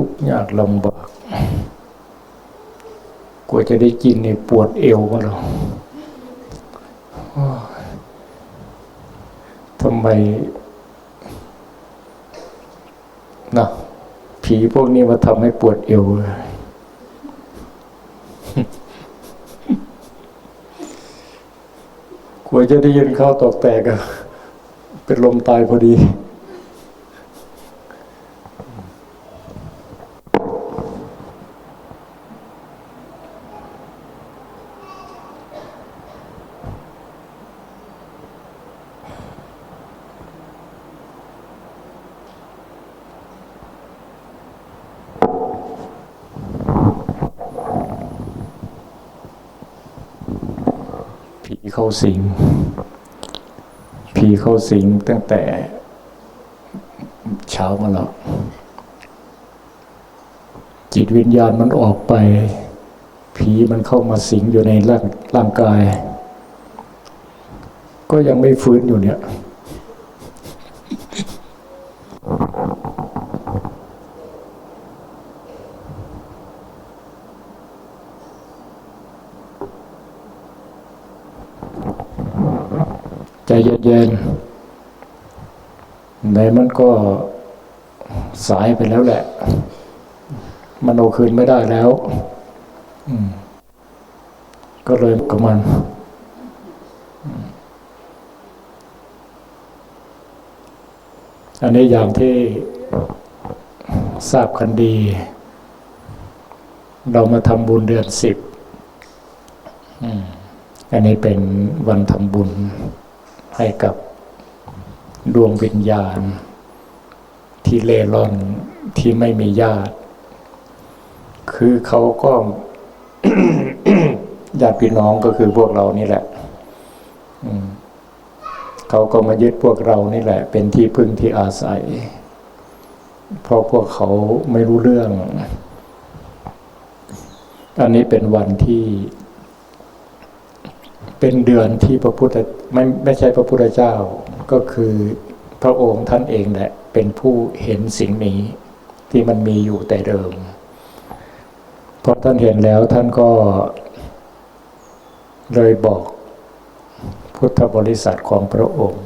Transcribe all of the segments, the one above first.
ทุกข์ยากลำบากกว่าจะได้กินนี่ปวดเอวมาหรอโอ้ยทำไมนะผีพวกนี้มาทำให้ปวดเอวเลยกว่าจะได้ยินข้าวตอกแตกอะเป็นลมตายพอดี ผีเข้าสิง ผีเข้าสิงตั้งแต่เช้ามาแล้วจิตวิญญาณมันออกไป ผีมันเข้ามาสิงอยู่ในร่างร่างกาย ก็ยังไม่ฟื้นอยู่เนี่ย ใจเย็นๆในมันก็สายไปแล้วแหละ มันเอคืนไม่ได้แล้วก็เลยกับมัน อันนี้อย่างที่ทราบกันดี เรามาทำบุญเดือนสิบอันนี้เป็นวันทำบุญ ให้กับดวงวิญญาณ ที่เล่ร่อนที่ไม่มีญาติ คือเขาก็ญาติพี่น้องก็คือพวกเรานี่แหละเขาก็มายึดพวกเรานี่แหละ เป็นที่พึ่งที่อาศัย เพราะพวกเขาไม่รู้เรื่อง อันนี้เป็นวันที่ เป็นเดือนที่พระพุทธ ไม่ไม่ใช่พระพุทธเจ้าก็คือพระองค์ท่านเองแหละเป็นผู้เห็นสิ่งนี้ที่มันมีอยู่แต่เดิมพอท่านเห็นแล้วท่านก็เลยบอกพุทธบริษัทของพระองค์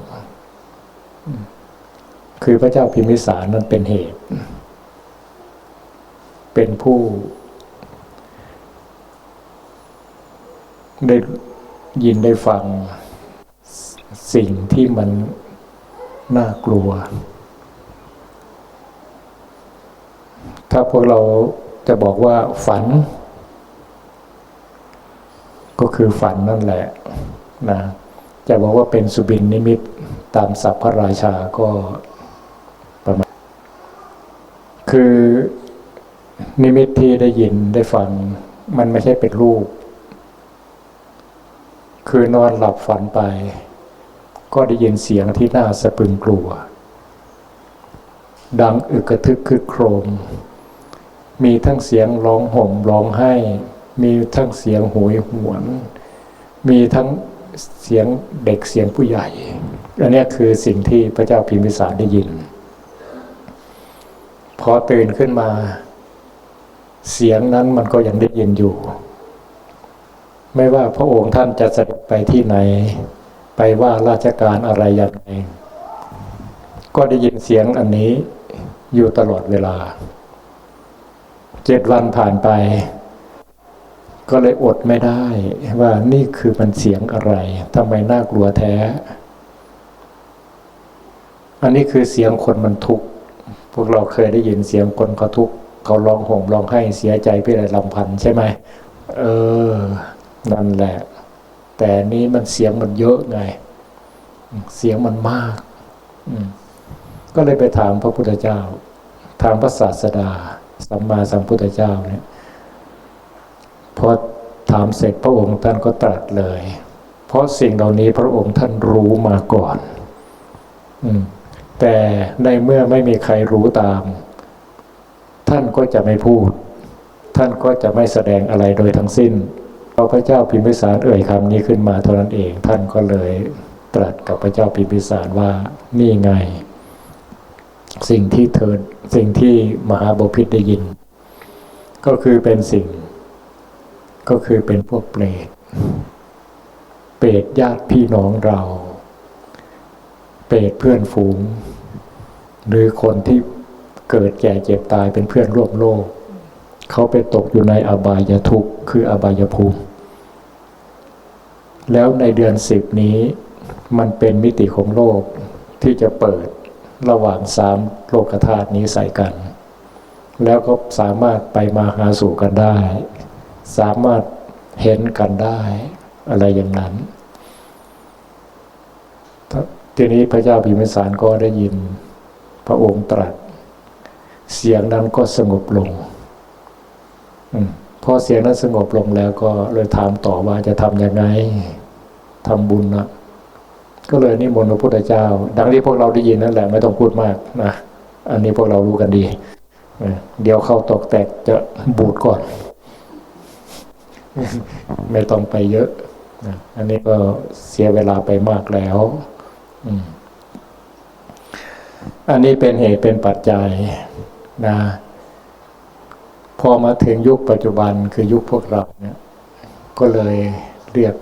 คือพระเจ้าพิมิสารนั้นเป็นเหตุ เป็นผู้ ได้ยินได้ฟัง สิ่งที่มันน่ากลัว ถ้าพวกเราจะบอกว่าฝัน ก็คือฝันนั่นแหละนะจะบอกว่าเป็นสุบินนิมิตตามศัพท์พระราชาก็ประมาณ คือนิมิตที่ได้ยินได้ฟัง มันไม่ใช่เป็นรูป คือนอนหลับฝันไป ก็ได้ยินเสียงที่น่าสะพรึงกลัว ดังอึกระทึกคึกโครม มีทั้งเสียงร้องห่มร้องไห้ มีทั้งเสียงโหยหวน มีทั้งเสียงเด็กเสียงผู้ใหญ่ อันนี้คือสิ่งที่พระเจ้าพิมพิสารได้ยิน พอตื่นขึ้นมา เสียงนั้นมันก็ยังได้ยินอยู่ ไม่ว่าพระองค์ท่านจะเสด็จไปที่ไหน ไปว่าราชการอะไรย่างไรก็ได้ยินเสียงอันนี้อยู่ตลอดเวลา เจ็ดวันผ่านไป ก็เลยอดไม่ได้ ว่านี่คือมันเสียงอะไรทำไมน่ากลัวแท้ อันนี้คือเสียงคนมันทุกข์พวกเราเคยได้ยินเสียงคนเขาทุกข์เขาร้องห่มร้องไห้เสียใจเพื่ออะไรลำพันธ์ใช่ไหมเออ นั่นแหละ แต่นี้มันเสียงมันเยอะไง เสียงมันมาก ก็เลยไปถามพระพุทธเจ้า ถามพระศาสดา สัมมาสัมพุทธเจ้าเนี่ยพอถามเสร็จพระองค์ท่านก็ตรัสเลย เพราะสิ่งเหล่านี้พระองค์ท่านรู้มาก่อนอแต่ในเมื่อไม่มีใครรู้ตาม ท่านก็จะไม่พูด ท่านก็จะไม่แสดงอะไรโดยทั้งสิ้น พอพระเจ้าพิมพิสารเอ่ยคำนี้ขึ้นมาเท่านั้นเอง ท่านก็เลยตรัสกับพระเจ้าพิมพิสารว่านี่ไง สิ่งที่เธอสิ่งที่มหาบพิตรได้ยิน ก็คือเป็นสิ่ง ก็คือเป็นพวกเปรตเปรตญาติพี่น้องเรา เปรตเพื่อนฝูง หรือคนที่เกิดแก่เจ็บตายเป็นเพื่อนร่วมโลก เขาไปตกอยู่ในอบายทุกข์คืออบายภูมิ แล้วในเดือนสิบนี้มันเป็นมิติของโลกที่จะเปิดระหว่างสามโลกธาตุนี้ใส่กัน แล้วก็สามารถไปมาหาสู่กันได้ สามารถเห็นกันได้อะไรอย่างนั้น ทีนี้พระเจ้าพิมพิสารก็ได้ยิน พระองค์ตรัส เสียงนั้นก็สงบลง พอเสียงนั้นสงบลงแล้วก็เลยถามต่อว่าจะทำยังไงทำบุญนะก็เลยนิมนต์พระพุทธเจ้า ดังที่พวกเราได้ยินนั่นแหละไม่ต้องพูดมากนะอันนี้พวกเรารู้กันดี เดี๋ยวเข้าตกแตกจะบูดก่อน ไม่ต้องไปเยอะอันนี้ก็เสียเวลาไปมากแล้วอันนี้เป็นเหตุเป็นปัจจัยนะ อมาถึงยุคปัจจุบันคือยุคพวกเราเนี่ยก็เลยเรียก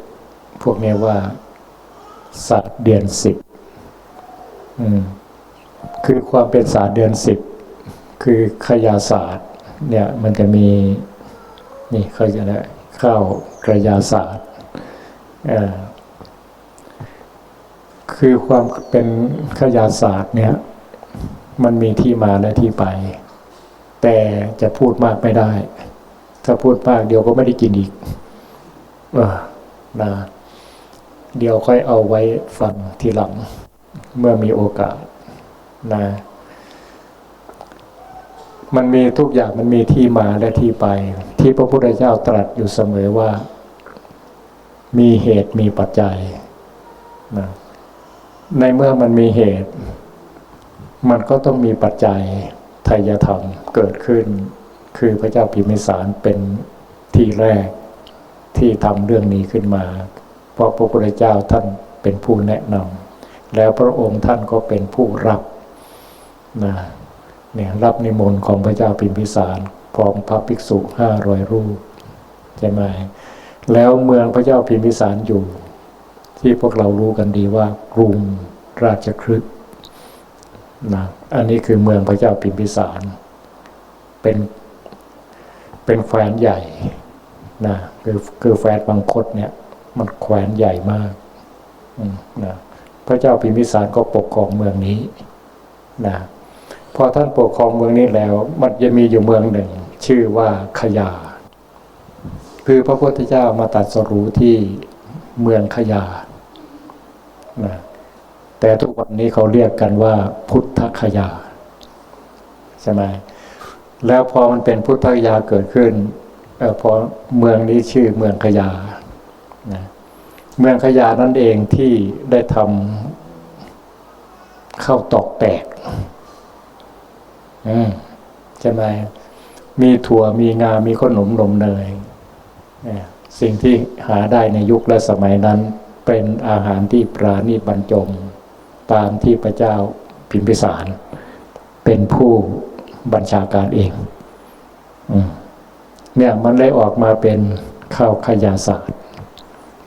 พวกนี้ว่าศาสตร์เดือนสิบคือความเป็นศาสตร์เดือนสิบคือขยาศาสตร์ เนี่ยมันจะมีนี่เขาจะได้เข้ากระยาศาสตร์คือความเป็นขยาศาสตร์เนี่ยมันมีที่มาและที่ไป แต่จะพูดมากไม่ได้ ถ้าพูดมากเดี๋ยวก็ไม่ได้กินอีกเออนะเดี๋ยวค่อยเอาไว้ฟังทีหลัง เมื่อมีโอกาสนะมันมีทุกอย่างมันมีที่มาและที่ไป ที่พระพุทธเจ้าตรัสอยู่เสมอว่า มีเหตุมีปัจจัยนะในเมื่อมันมีเหตุ มันก็ต้องมีปัจจัย ทายธรรมเกิดขึ้น คือพระเจ้าพิมพิสารเป็นที่แรกที่ทำเรื่องนี้ขึ้นมา เพราะพระพุทธเจ้าท่านเป็นผู้แนะนำแล้วพระองค์ท่านก็เป็นผู้รับนะเนี่ยรับนิมนต์ของพระเจ้าพิมพิสารพร้อมพระภิกษุห้าร้อยรูปใช่ไหมแล้วเมืองพระเจ้าพิมพิสารอยู่ ที่พวกเรารู้กันดีว่ากรุงราชคฤห์นะ อันนี้คือเมืองพระเจ้าพิมพิสาร เป็นเป็นแคว้นใหญ่นะคือคือแคว้นบางคตเนี่ย มันแขวนใหญ่มากนะพระเจ้าพิมพิสารก็ปกครองเมืองนี้นะพอท่านปกครองเมืองนี้แล้ว มันจะมีอยู่เมืองหนึ่ง ชื่อว่าขยา คือพระพุทธเจ้ามาตัดสรู้ที่เมืองขยานะ แต่ทุกวันนี้เขาเรียกกันว่า พุทธคยาใช่ไหมแล้วพอมันเป็นพุทธคยาเกิดขึ้นอพอเมืองนี้ชื่อเมืองขยานะเมืองขยานั่นเองที่ได้ทำข้าวตอกแตกใช่ไหมมีถั่วมีงา มีขนมนมเนยสิ่งที่หาได้ในยุคและสมัยนั้น เป็นอาหารที่ปราณีบรรจงามที่พระเจ้าพิมพิสาร เป็นผู้บัญชาการเองเนี่ยมันได้ออกมาเป็นข้าวขยาศาสตร์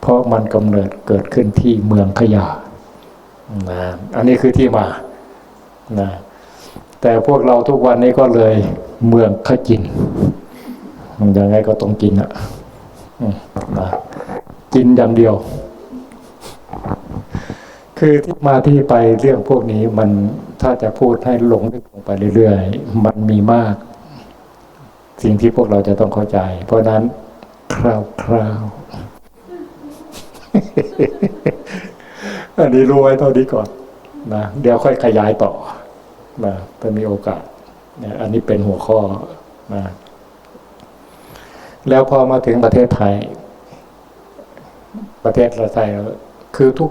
เพราะมันกำเนิดเกิดขึ้นที่เมืองขยานะอันนี้คือที่มานะแต่พวกเราทุกวันนี้ก็เลยเมืองขจินยังไงก็ต้องกินอะนะกินอย่างเดียว คือที่มาที่ไปเรื่องพวกนี้มันถ้าจะพูดให้หลงลึกลงไปเรื่อยๆ มันมีมาก สิ่งที่พวกเราจะต้องเข้าใจ เพราะนั้นคร่าวๆ อันนี้รู้ไว้เท่านี้ก่อนนะเดี๋ยวค่อยขยายต่อนะถ้ามีโอกาสเนี่ยอันนี้เป็นหัวข้อนะแล้วพอมาถึงประเทศไทย ประเทศไทยคือทุก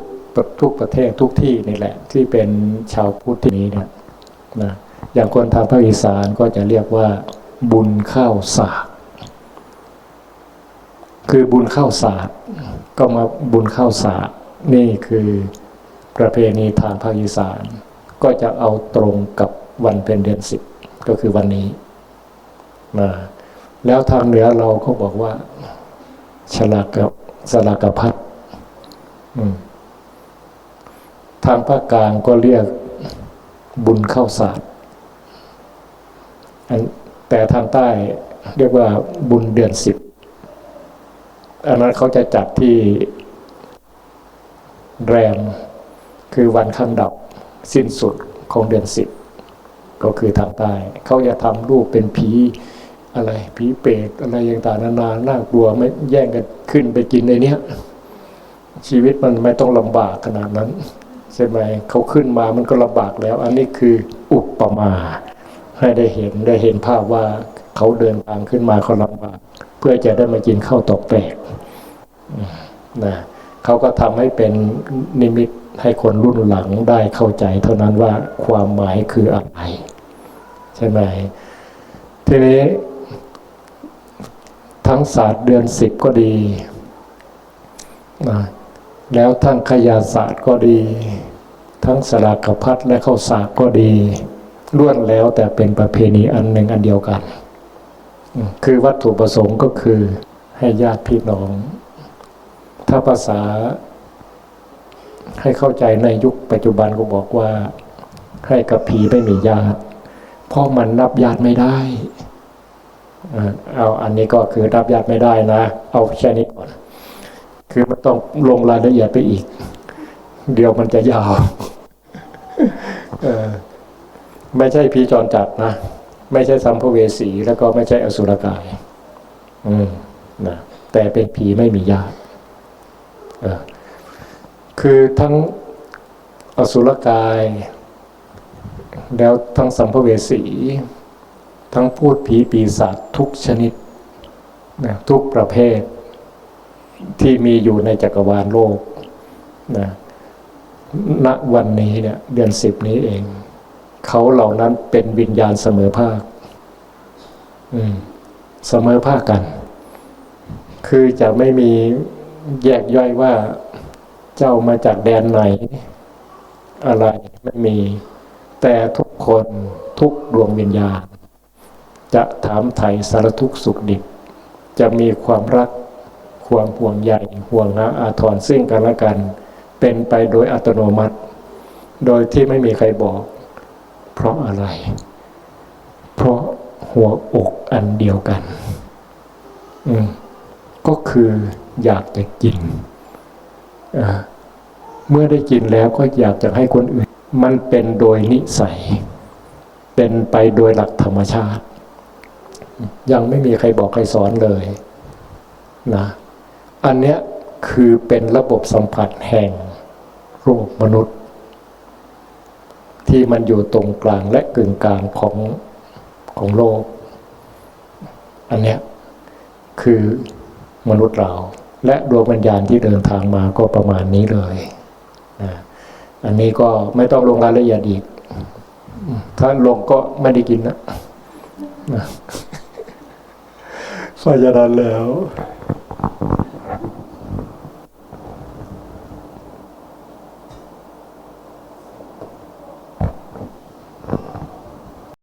ทุกประเทศทุกที่นี่แหละ ที่เป็นชาวพุทธที่นี้เนี่ยนะอย่างคนทางภาคอีสานก็จะเรียกว่า บุญข้าวสากคือบุญข้าวสากก็มาบุญข้าวสากนี่คือประเพณีทางภาคอีสาน ก็จะเอาตรงกับวันเป็นเดือนสิบก็คือวันนี้นะแล้วทางเหนือเราก็บอกว่า ฉลากกับสลากพัดอืม ทางภาคกลางก็เรียกบุญเข้าศาสตร์แต่ทางใต้เรียกว่าบุญเดือนสิบอันนั้นเขาจะจัดที่แรมคือวันข้างดับสิ้นสุดของเดือนสิบก็คือทางใต้เขาจะทำรูปเป็นผีอะไรผีเปรตอะไรต่างนานาน่ากลัวไม่แย่งกันขึ้นไปกินในเนี้ยชีวิตมันไม่ต้องลำบากขนาดนั้น ใช่ไหมเขาขึ้นมามันก็ลำบากแล้ว อันนี้คืออุปมา ให้ได้เห็นได้เห็นภาพว่าเขาเดินทางขึ้นมาเขาลำบาก เพื่อจะได้มากินข้าวตอกแปลกนะเขาก็ทำให้เป็นนิมิตให้คนรุ่นหลังได้เข้าใจ เท่านั้นว่าความหมายคืออะไรใช่ไหมทีนี้ ทั้งศาสตร์เดือนสิบก็ดีนะ แล้วทั้งขยาศาสตร์ก็ดี ทั้งสลากพัดและข้าวสากก็ดีล้วนแล้วแต่เป็นประเพณีอันหนึ่งอันเดียวกัน คือวัตถุประสงค์ก็คือให้ญาติพี่น้อง ถ้าภาษา ให้เข้าใจในยุคปัจจุบันก็บอกว่า ให้กับผีไม่มีญาติ เพราะมันนับญาติไม่ได้อ่าเอาอันนี้ก็คือนับญาติไม่ได้นะ เอาแค่นี้ก่อน คือมันต้องลงรายละเอียดไปอีก เดี๋ยวมันจะยาวเออไม่ใช่ผีจรจัดนะ ไม่ใช่สัมภเวสีแล้วก็ไม่ใช่อสุรกายอืมนะแต่เป็นผีไม่มีญาติเออคือทั้งอสุรกาย แล้วทั้งสัมภเวสี ทั้งพูดผีปีศาจทุกชนิดนะทุกประเภท ที่มีอยู่ในจักรวาลโลกนะณวันนี้เนี่ยเดือนสิบนี้เอง เขาเหล่านั้นเป็นวิญญาณเสมอภาคอืมเสมอภาคกัน คือจะไม่มีแยกย่อยว่าเจ้ามาจากแดนไหน อะไรไม่มี แต่ทุกคนทุกดวงวิญญาณ จะถามไถ่สารทุกข์สุขดิบ จะมีความรัก ความห่วงใยห่วงหาอาทรซึ่งกันและกัน เป็นไปโดยอัตโนมัติ โดยที่ไม่มีใครบอก เพราะอะไร เพราะหัวอกอันเดียวกัน อืมก็คืออยากจะกิน เมื่อได้กินแล้วก็อยากจะให้คนอื่น มันเป็นโดยนิสัย เป็นไปโดยหลักธรรมชาติ ยังไม่มีใครบอกใครสอนเลย นะ อันเนี้ยคือเป็นระบบสัมผัสแห่งโลกมนุษย์ ที่มันอยู่ตรงกลางและกึ่งกลางของของโลก อันเนี้ยคือมนุษย์เรา และดวงวิญญาณที่เดินทางมาก็ประมาณนี้เลยนะอันนี้ก็ไม่ต้องลงรายละเอียดอีก ถ้าลงก็ไม่ได้กินนะนะเพราะฉะนั้นแล้ว